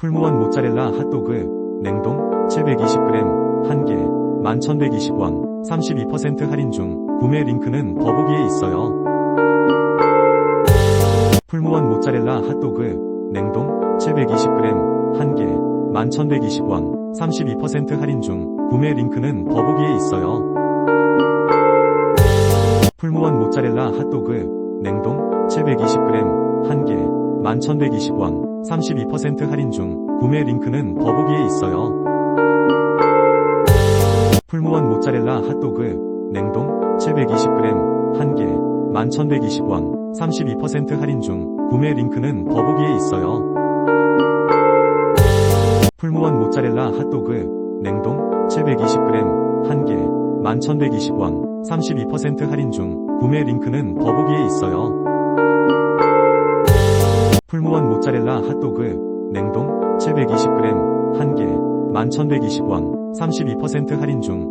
풀무원 모짜렐라 핫도그 냉동 720g 1개 11,120원 32% 할인 중 구매 링크는 더보기에 있어요. 풀무원 모짜렐라 핫도그 냉동 720g 1개 11,120원 32% 할인 중 구매 링크는 더보기에 있어요. 풀무원 모짜렐라 핫도그 냉동 720g 1개 11,120원 32% 할인 중 구매 링크는 더보기에 있어요. 풀무원 모짜렐라 핫도그 냉동 720g 1개 11,120원 32% 할인 중 구매 링크는 더보기에 있어요. 풀무원 모짜렐라 핫도그 냉동 720g 1개 11,120원 32% 할인 중 구매 링크는 더보기에 있어요. 풀무원 모짜렐라 핫도그 냉동 720g 1개 11,120원 32% 할인 중